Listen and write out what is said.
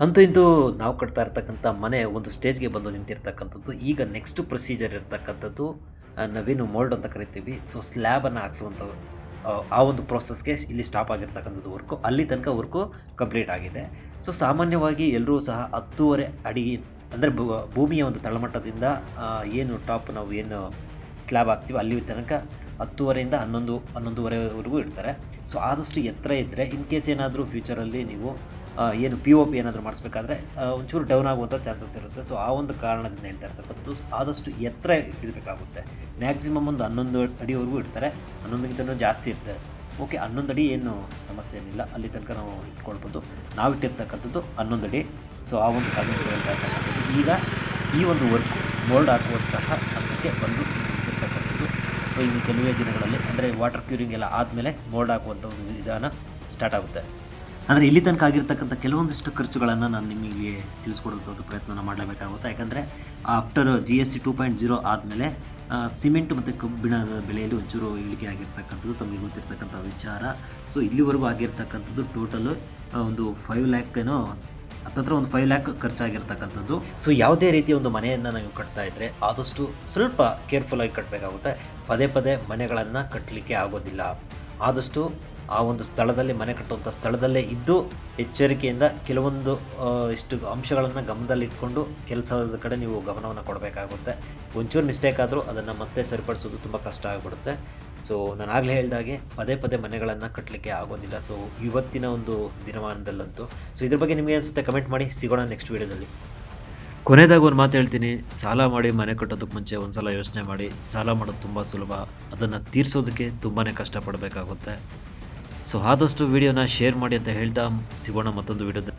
ಅಂತೂ ಇಂದು ನಾವು ಕಟ್ತಾ ಇರ್ತಕ್ಕಂಥ ಮನೆ ಒಂದು ಸ್ಟೇಜ್ಗೆ ಬಂದು ನಿಂತಿರ್ತಕ್ಕಂಥದ್ದು ಈಗ ನೆಕ್ಸ್ಟ್ ಪ್ರೊಸೀಜರ್ ಇರ್ತಕ್ಕಂಥದ್ದು ನವೀನು ಮೋಲ್ಡ್ ಅಂತ ಕರಿತೀವಿ. ಸೊ ಸ್ಲ್ಯಾಬನ್ನು ಹಾಕ್ಸುವಂಥ ಆ, ಒಂದು ಪ್ರೋಸೆಸ್ಗೆ ಇಲ್ಲಿ ಸ್ಟಾಪ್ ಆಗಿರ್ತಕ್ಕಂಥದ್ದು ವರ್ಕು ಅಲ್ಲಿ ತನಕ ವರ್ಕು ಕಂಪ್ಲೀಟ್ ಆಗಿದೆ. ಸೊ ಸಾಮಾನ್ಯವಾಗಿ ಎಲ್ಲರೂ ಸಹ ಹತ್ತೂವರೆ ಅಡಿ ಅಂದರೆ ಭೂಮಿಯ ಒಂದು ತಳಮಟ್ಟದಿಂದ ಏನು ಟಾಪ್ ನಾವು ಏನು ಸ್ಲ್ಯಾಬ್ ಹಾಕ್ತೀವಿ ಅಲ್ಲಿ ತನಕ ಹತ್ತುವರೆಯಿಂದ ಹನ್ನೊಂದು ಹನ್ನೊಂದುವರೆವರೆಗೂ ಇಡ್ತಾರೆ. ಸೊ ಆದಷ್ಟು ಎತ್ತರ ಇದ್ದರೆ ಇನ್ ಕೇಸ್ ಏನಾದರೂ ಫ್ಯೂಚರಲ್ಲಿ ನೀವು ಏನು ಪಿ ಒ ಪಿ ಏನಾದರೂ ಮಾಡಿಸ್ಬೇಕಾದ್ರೆ ಒಂಚೂರು ಡೌನ್ ಆಗುವಂಥ ಚಾನ್ಸಸ್ ಇರುತ್ತೆ. ಸೊ ಆ ಒಂದು ಕಾರಣದಿಂದ ಹೇಳ್ತಾ ಇರ್ತಕ್ಕಂಥದ್ದು ಆದಷ್ಟು ಎತ್ತರ ಇಡಬೇಕಾಗುತ್ತೆ ಮ್ಯಾಕ್ಸಿಮಮ್ ಒಂದು ಹನ್ನೊಂದು ಅಡಿವರೆಗೂ ಇಡ್ತಾರೆ. ಹನ್ನೊಂದಕ್ಕಿಂತನೂ ಜಾಸ್ತಿ ಇರ್ತಾರೆ ಓಕೆ ಹನ್ನೊಂದು ಅಡಿ ಏನು ಸಮಸ್ಯೆ ಏನಿಲ್ಲ. ಅಲ್ಲಿ ತನಕ ನಾವು ಇಟ್ಕೊಳ್ಬೋದು. ನಾವು ಇಟ್ಟಿರ್ತಕ್ಕಂಥದ್ದು ಹನ್ನೊಂದು ಅಡಿ. ಸೊ ಆ ಒಂದು ಕಾರಣದಿಂದ ಈಗ ಈ ಒಂದು ವರ್ಕ್ ಮೋಲ್ಡ್ ಹಾಕುವಂತಹ ಅದಕ್ಕೆ ಬಂದು ಇರ್ತಕ್ಕಂಥದ್ದು. ಸೊ ಇನ್ನು ಕೆಲವೇ ದಿನಗಳಲ್ಲಿ, ಅಂದರೆ ವಾಟರ್ ಕ್ಯೂರಿಂಗ್ ಎಲ್ಲ ಆದಮೇಲೆ ಮೋಲ್ಡ್ ಹಾಕುವಂಥ ಒಂದು ವಿಧಾನ ಸ್ಟಾರ್ಟ್ ಆಗುತ್ತೆ. ಅಂದರೆ ಇಲ್ಲಿ ತನಕ ಆಗಿರ್ತಕ್ಕಂಥ ಕೆಲವೊಂದಿಷ್ಟು ಖರ್ಚುಗಳನ್ನು ನಾನು ನಿಮಗೆ ತಿಳಿಸ್ಕೊಡುವಂಥದ್ದು ಪ್ರಯತ್ನ ಮಾಡಲೇಬೇಕಾಗುತ್ತೆ. ಯಾಕಂದರೆ after G S T two point zero ಆದಮೇಲೆ ಸಿಮೆಂಟ್ ಮತ್ತು ಕಬ್ಬಿಣದ ಬೆಲೆಯಲ್ಲಿ ಒಂಚೂರು ಇಳಿಕೆ ಆಗಿರ್ತಕ್ಕಂಥದ್ದು ತಮಗೆ ಗೊತ್ತಿರ್ತಕ್ಕಂಥ ವಿಚಾರ. ಸೊ ಇಲ್ಲಿವರೆಗೂ ಆಗಿರ್ತಕ್ಕಂಥದ್ದು ಟೋಟಲು ಒಂದು ಫೈವ್ ಲ್ಯಾಕ್ ಏನೋ, ಹತ್ತತ್ರ ಒಂದು ಫೈವ್ ಲ್ಯಾಕ್ ಖರ್ಚಾಗಿರ್ತಕ್ಕಂಥದ್ದು. ಸೊ ಯಾವುದೇ ರೀತಿಯ ಒಂದು ಮನೆಯನ್ನು ನಾವು ಕಟ್ತಾ ಇದ್ದರೆ ಆದಷ್ಟು ಸ್ವಲ್ಪ ಕೇರ್ಫುಲ್ಲಾಗಿ ಕಟ್ಟಬೇಕಾಗುತ್ತೆ ಪದೇ ಪದೇ ಮನೆಗಳನ್ನು ಕಟ್ಟಲಿಕ್ಕೆ ಆಗೋದಿಲ್ಲ. ಆದಷ್ಟು ಆ ಒಂದು ಸ್ಥಳದಲ್ಲಿ, ಮನೆ ಕಟ್ಟುವಂಥ ಸ್ಥಳದಲ್ಲೇ ಇದ್ದು ಎಚ್ಚರಿಕೆಯಿಂದ ಕೆಲವೊಂದು ಇಷ್ಟು ಅಂಶಗಳನ್ನು ಗಮನದಲ್ಲಿಟ್ಕೊಂಡು ಕೆಲಸದ ಕಡೆ ನೀವು ಗಮನವನ್ನು ಕೊಡಬೇಕಾಗುತ್ತೆ. ಒಂಚೂರು ಮಿಸ್ಟೇಕ್ ಆದರೂ ಅದನ್ನು ಮತ್ತೆ ಸರಿಪಡಿಸೋದು ತುಂಬ ಕಷ್ಟ ಆಗಿಬಿಡುತ್ತೆ. ಸೊ ನಾನು ಆಗಲೇ ಹೇಳಿದಾಗೆ ಪದೇ ಪದೇ ಮನೆಗಳನ್ನು ಕಟ್ಟಲಿಕ್ಕೆ ಆಗೋದಿಲ್ಲ. ಸೊ ಇವತ್ತಿನ ಒಂದು ದಿನಮಾನದಲ್ಲಂತೂ. ಸೊ ಇದ್ರ ಬಗ್ಗೆ ನಿಮಗೆ ಅನಿಸುತ್ತೆ ಕಮೆಂಟ್ ಮಾಡಿ, ಸಿಗೋಣ ನೆಕ್ಸ್ಟ್ ವೀಡಿಯೋದಲ್ಲಿ ಕೊನೆಯದಾಗ ಒಂದು ಮಾತು ಹೇಳ್ತೀನಿ. ಸಾಲ ಮಾಡಿ, ಮನೆ ಕಟ್ಟೋದಕ್ಕೆ ಮುಂಚೆ ಒಂದು ಸಲ ಯೋಚನೆ ಮಾಡಿ. ಸಾಲ ಮಾಡೋದು ತುಂಬ ಸುಲಭ. ಅದನ್ನು ತೀರಿಸೋದಕ್ಕೆ ತುಂಬಾ ಕಷ್ಟಪಡಬೇಕಾಗುತ್ತೆ. ಸೊ ಆದಷ್ಟು ವಿಡಿಯೋನ ಶೇರ್ ಮಾಡಿ ಅಂತ ಹೇಳ್ತಾ ಸಿಗೋಣ ಮತ್ತೊಂದು ವಿಡಿಯೋದ